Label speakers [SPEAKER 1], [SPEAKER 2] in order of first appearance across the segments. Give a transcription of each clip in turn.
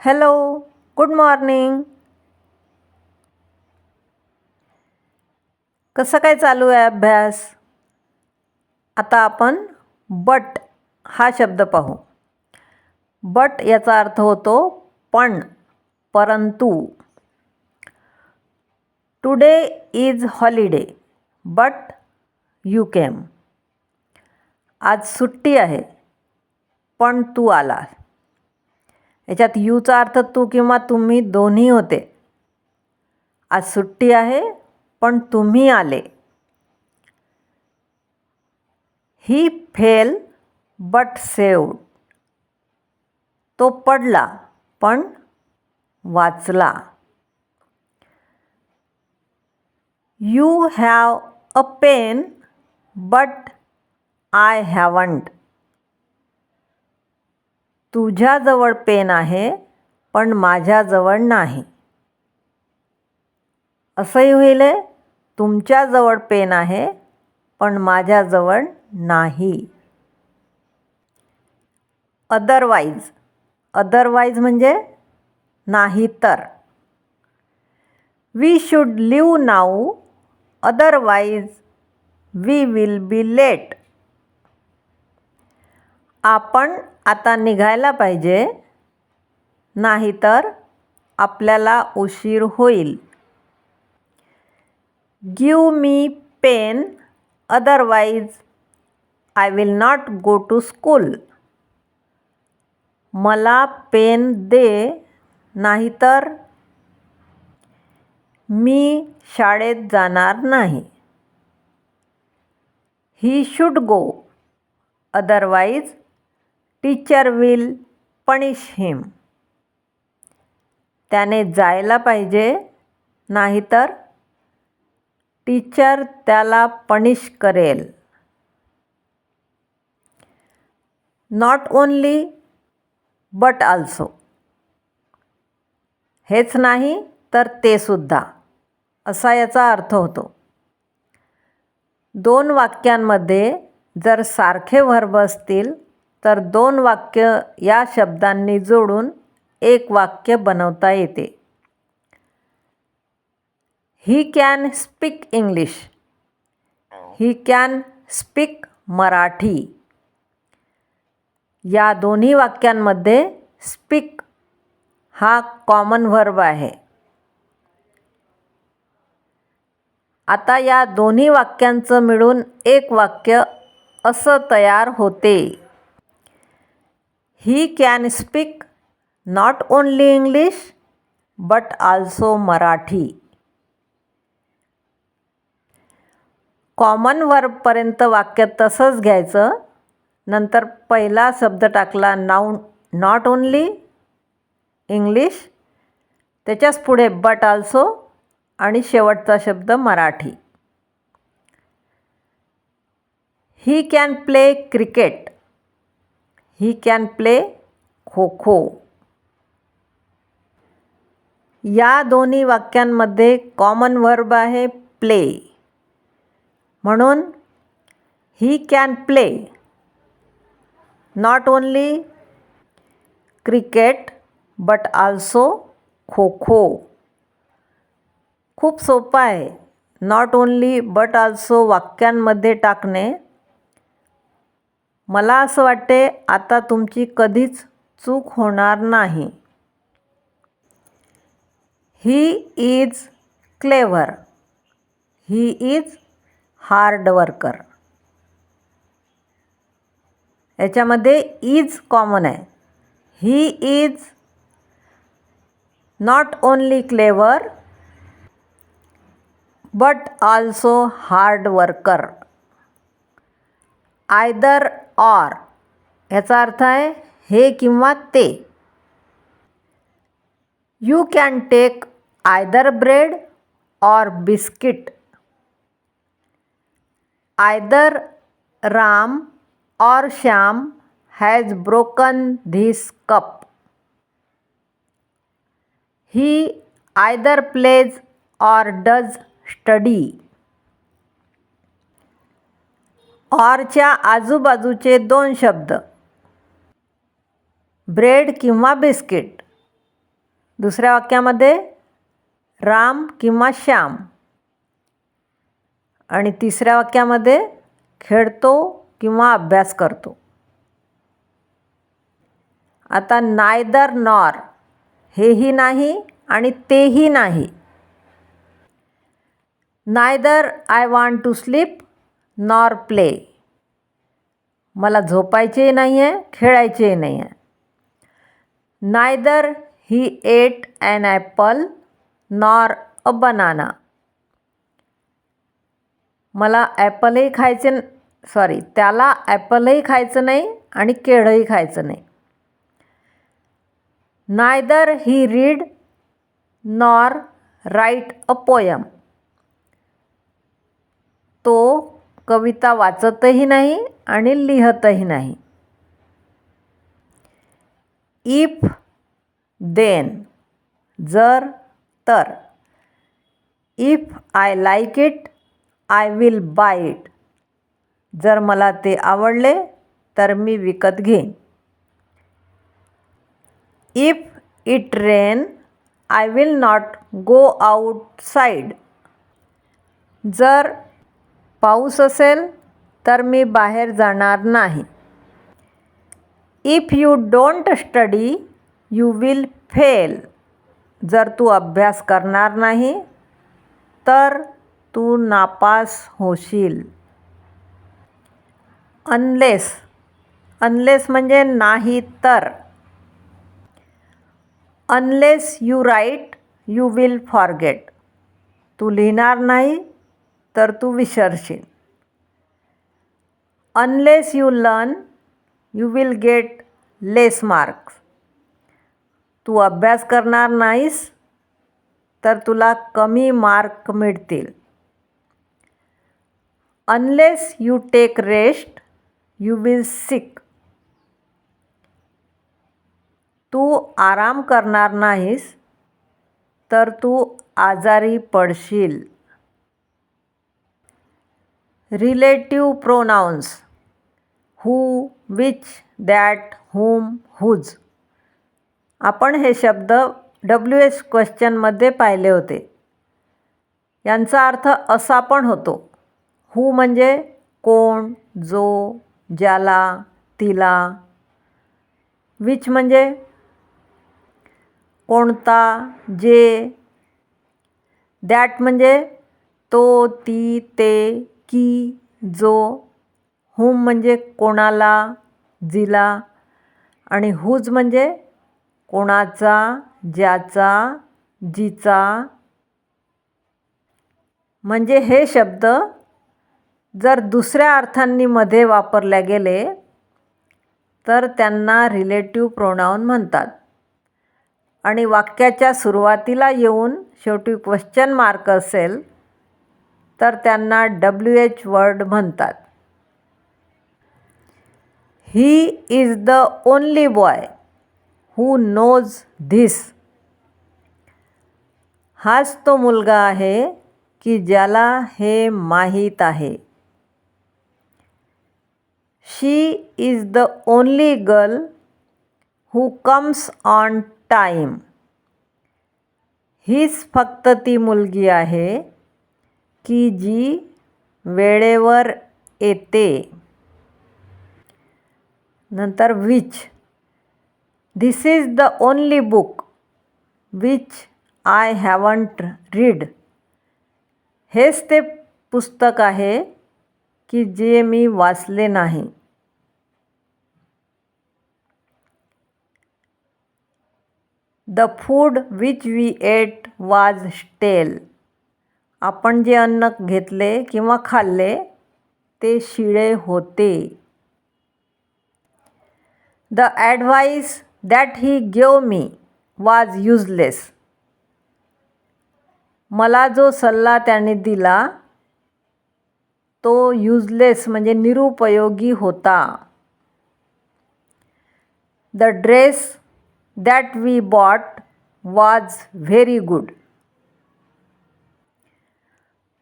[SPEAKER 1] Hello good morning. कसं काय चालू आहे अभ्यास? आता आपण बट हा शब्द पाहू. बट याचा अर्थ होतो पण परंतु. Today is holiday but you came आज सुट्टी आहे पण तू आला याच्यात यूचा अर्थ तू किंवा तुम्ही दोन्ही होते. आज सुट्टी आहे पण तुम्ही आले. He fail but saved. तो पडला पण वाचला. You have a pen but I haven't. तुझ्याजवळ पेन आहे पण माझ्याजवळ नाही. असंही होईल आहे तुमच्याजवळ पेन आहे पण माझ्याजवळ नाही. अदरवाईज अदरवाईज म्हणजे नाही तर we should leave now otherwise we will be late आपण आता निघायला पाहिजे नाहीतर आपल्याला उशीर होईल. Give me pen otherwise I will not go to school मला पेन दे नाहीतर मी शाळेत जाणार नाही. He should go otherwise teacher will punish him त्याने जायला पाहिजे नाहीतर टीचर त्याला पनिश करेल. नॉट ओन्ली बट आल्सो हेच नाही तर ते सुद्धा. असा याचा अर्थ होतो. दोन वाक्यांमध्ये जर सारखे वर्ब असतील तर दोन वाक्य या शब्दांनी जोडून एक वाक्य बनवता येते. He can speak English he can speak Marathi. या दोन्ही वाक्यांमध्ये स्पीक हा कॉमन व्हर्ब आहे. आता या दोन्ही वाक्यांचं मिळून एक वाक्य असं तयार होते. He can speak not only English but also Marathi common वर्बपर्यंत वाक्य तसंच घ्यायचं. नंतर पहिला शब्द टाकला नाऊन नॉट ओन्ली इंग्लिश त्याच्याच पुढे बट आल्सो आणि शेवटचा शब्द Marathi. He can play cricket he can play kho kho या दोन्ही वाक्यांमध्ये कॉमन वर्ब आहे प्ले म्हणून he can play not only cricket but also kho kho खूप सोपं आहे. नॉट ओन्ली बट आल्सो वाक्यांमध्ये टाकणे मला असं वाटते आता तुमची कधीच चूक होणार नाही. He is clever he is hard worker याच्यामध्ये इज कॉमन आहे. He is not only clever but also hard worker either or याचा अर्थ आहे, हे किंवा ते. You can take either bread or biscuit either Ram or Shyam has broken this cup he either plays or does study ऑरच्या आजूबाजूचे दोन शब्द. Bread किंवा बिस्किट. दुसऱ्या वाक्यामध्ये राम किंवा श्याम. आणि तिसऱ्या वाक्यामध्ये खेळतो किंवा अभ्यास करतो. आता नायदर नॉर. हेही नाही आणि तेही नाही. Neither I want to sleep. Nor play. मला झोपायचेही नाही आहे खेळायचेही नाही आहे neither he ate an apple nor a banana. मला ॲपलही खायचे सॉरी त्याला ॲपलही खायचं नाही आणि केळंही खायचं नाही. Neither he read nor write a poem. तो कविता वाचतही नाही आणि लिहतही नाही. इफ देन जर तर. If I like it I will buy it. जर मला ते आवडले तर मी विकत घेईन. If it rain I will not go outside जर पाऊस असेल तर मी बाहेर जाणार नाही. If you don't study you will fail जर तू अभ्यास करणार नाही तर तू नापास होशील. अनलेस अनलेस म्हणजे नाही तर. Unless you write you will forget तू लिहिणार नाही तर तू विसरशील. Unless you learn you will get less marks तू अभ्यास करणार नाहीस, तर तुला कमी मार्क मिळतील. Unless you take rest you will sick तू आराम करणार नाहीस, तर तू आजारी पडशील. Relative pronouns. Who which that whom whose आपण हे शब्द डब्ल्यू एस क्वेश्चनमध्ये पाहिले होते. यांचा अर्थ असा पण होतो. हू म्हणजे कोण जो ज्याला तिला. विच म्हणजे कोणता जे. दॅट म्हणजे तो ती ते. की जो हुम म्हणजे कोणाला जिला आणि हुज म्हणजे कोणाचा ज्याचा जिचा. म्हणजे हे शब्द जर दुसऱ्या अर्थांनी मध्ये वापरले गेले तर त्यांना रिलेटिव्ह प्रोनाऊन म्हणतात. आणि वाक्याच्या सुरुवातीला येऊन शेवटी क्वेश्चन मार्क असेल तर त्यांना डब्ल्यू एच वर्ड म्हणतात. He is the only boy who knows this हाच तो मुलगा आहे की ज्याला हे माहीत आहे. She is the only girl who comes on time हीच फक्त ती मुलगी आहे की जी वेळेवर येते. नंतर which this is the only book which I haven't read हेच ते पुस्तक आहे की जे मी वाचले नाही. The food which we ate was stale आपण जे अन्न घेतले किंवा खाल्ले ते शिळे होते. The advice that he gave me was useless मला जो सल्ला त्याने दिला तो युजलेस म्हणजे निरुपयोगी होता. The dress that we bought was very good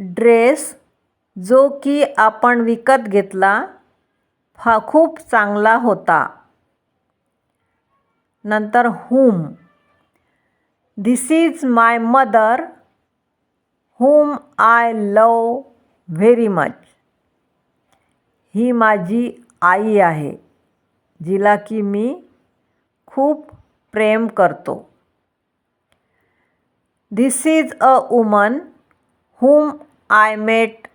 [SPEAKER 1] dress जो की आपण विकत घेतला हा खूप चांगला होता. नंतर whom. This is my mother whom I love very much ही माझी आई आहे जिला की मी खूप प्रेम करतो. This is a woman whom met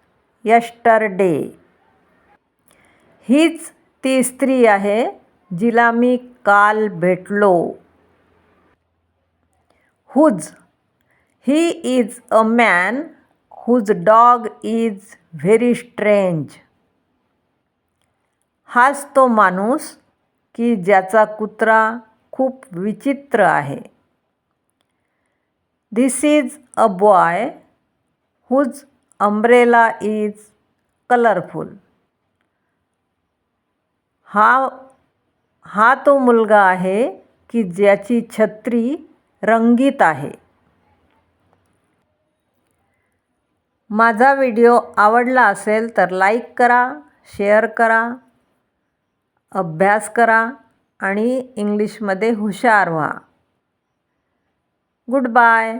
[SPEAKER 1] yesterday. हीच ती स्त्री आहे जिला मी काल भेटलो. Whose. He is a man whose dog is very strange. हाच तो माणूस की ज्याचा कुत्रा खूप विचित्र आहे. This is a boy whose umbrella is colourful हा हा तो मुलगा आहे की ज्याची छत्री रंगीत आहे. माझा व्हिडिओ आवडला असेल तर लाईक करा शेअर करा अभ्यास करा आणि इंग्लिशमध्ये हुशार व्हा. Good bye.